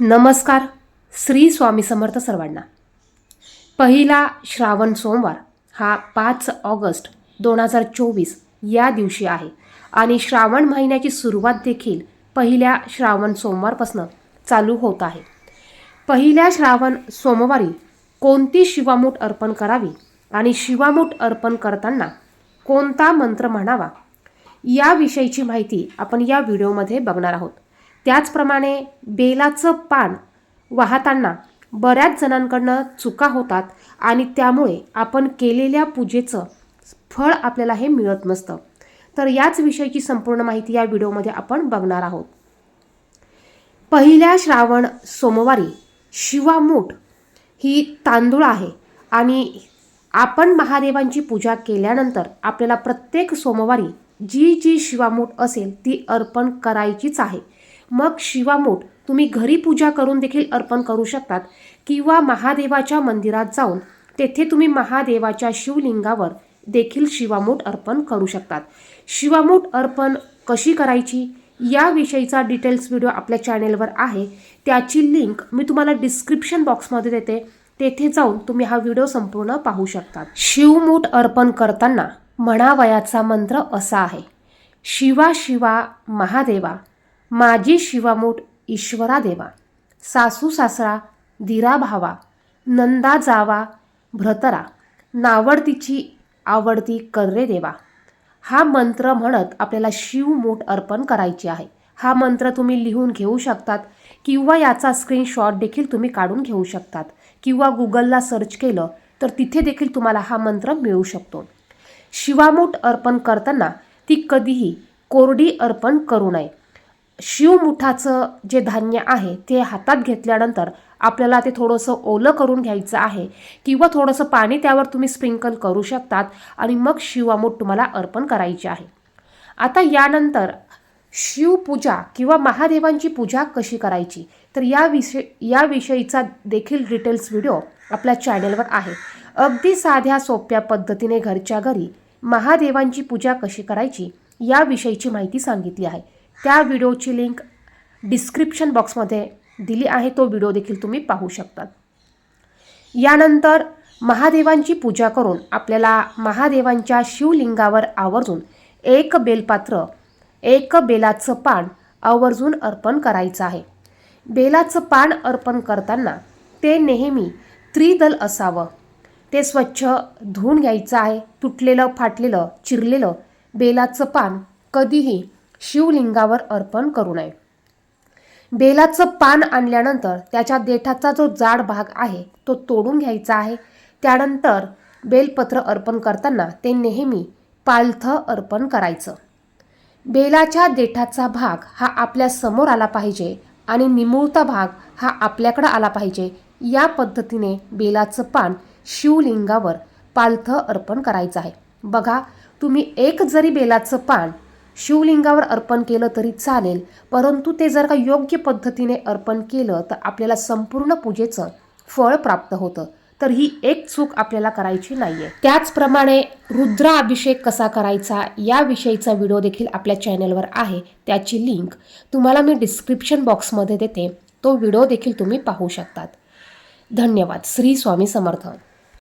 नमस्कार श्री स्वामी समर्थ सर्वांना. पहिला श्रावण सोमवार हा पाच ऑगस्ट दोन हजार चोवीस या दिवशी आहे आणि श्रावण महिन्याची सुरुवात देखील पहिल्या श्रावण सोमवारपासून चालू होत आहे. पहिल्या श्रावण सोमवारी कोणती शिवामूठ अर्पण करावी आणि शिवामूठ अर्पण करताना कोणता मंत्र म्हणावा याविषयीची माहिती आपण या व्हिडिओमध्ये बघणार आहोत. त्याचप्रमाणे बेलाचं पान वाहताना बऱ्याच जणांकडनं चुका होतात आणि त्यामुळे आपण केलेल्या पूजेचं फळ आपल्याला हे मिळत नसतं. तर याच विषयीची संपूर्ण माहिती या व्हिडिओमध्ये आपण बघणार आहोत. पहिल्या श्रावण सोमवारी शिवामूठ ही तांदूळ आहे आणि आपण महादेवांची पूजा केल्यानंतर आपल्याला प्रत्येक सोमवारी जी जी शिवामूठ असेल ती अर्पण करायचीच आहे. मग शिवामूठ तुम्ही घरी पूजा करून देखील अर्पण करू शकतात किंवा महादेवाच्या मंदिरात जाऊन तेथे तुम्ही महादेवाच्या शिवलिंगावर देखील शिवामूठ अर्पण करू शकतात. शिवामूठ अर्पण कशी करायची? याविषयीचा डिटेल्स व्हिडिओ आपल्या चॅनेलवर आहे. त्याची लिंक मी तुम्हाला डिस्क्रिप्शन बॉक्समध्ये देते. तेथे जाऊन तुम्ही हा व्हिडिओ संपूर्ण पाहू शकतात. शिवमूठ अर्पण करताना म्हणावयाचा मंत्र असा आहे. शिवा शिवा महादेवा माझी शिवामूठ ईश्वरा देवा. सासू सासरा दिरा भावा नंदा जावा भ्रतरा नावडतीची आवडती कर्रे देवा. हा मंत्र म्हणत आपल्याला शिवमूठ अर्पण करायची आहे. हा मंत्र तुम्ही लिहून घेऊ शकतात किंवा याचा स्क्रीनशॉट देखील तुम्ही काढून घेऊ शकतात. किंवा गुगलला सर्च केलं तर तिथे देखील तुम्हाला हा मंत्र मिळू शकतो. शिवामूठ अर्पण करताना ती कधीही कोरडी अर्पण करू नये. शिवमुठाचं जे धान्य आहे ते हातात घेतल्यानंतर आपल्याला ते थोडंसं ओलं करून घ्यायचं आहे किंवा थोडंसं पाणी त्यावर तुम्ही स्प्रिंकल करू शकतात आणि मग शिवामूठ तुम्हाला अर्पण करायची आहे. आता यानंतर शिवपूजा किंवा महादेवांची पूजा कशी करायची? तर या विषय याविषयीचा देखील डिटेल्स व्हिडिओ आपल्या चॅनेलवर आहे. अगदी साध्या सोप्या पद्धतीने घरच्या घरी महादेवांची पूजा कशी करायची याविषयीची माहिती सांगितली आहे. त्या व्हिडिओची लिंक डिस्क्रिप्शन बॉक्समध्ये दिली आहे. तो व्हिडिओ देखील तुम्ही पाहू शकतात. यानंतर महादेवांची पूजा करून आपल्याला महादेवांच्या शिवलिंगावर आवर्जून एक बेलपात्र एक बेलाचं पान आवर्जून अर्पण करायचं आहे. बेलाचं पान अर्पण करताना ते नेहमी त्रिदल असावं. ते स्वच्छ धुवून घ्यायचं आहे. तुटलेलं फाटलेलं चिरलेलं बेलाचं पान कधीही शिवलिंगावर अर्पण करू नये. बेलाचं पान आणल्यानंतर त्याच्या देठाचा जो जाड भाग आहे तो तोडून घ्यायचा आहे. त्यानंतर बेलपत्र अर्पण करताना ते नेहमी पालथं अर्पण करायचं. बेलाच्या देठाचा भाग हा आपल्यासमोर आला पाहिजे आणि निमुळता भाग हा आपल्याकडं आला पाहिजे. या पद्धतीने बेलाचं पान शिवलिंगावर पालथं अर्पण करायचं आहे. बघा तुम्ही एक जरी बेलाचं पान शिवलिंगावर अर्पण केलं तरी चालेल परंतु ते जर का योग्य पद्धतीने अर्पण केलं तर आपल्याला संपूर्ण पूजेचं फळ प्राप्त होतं. तर ही एक चूक आपल्याला करायची नाहीये. त्याचप्रमाणे रुद्राभिषेक कसा करायचा याविषयीचा व्हिडिओ देखील आपल्या चॅनलवर आहे. त्याची लिंक तुम्हाला मी डिस्क्रिप्शन बॉक्समध्ये देते. तो व्हिडिओ देखील तुम्ही पाहू शकतात. धन्यवाद. श्री स्वामी समर्थ.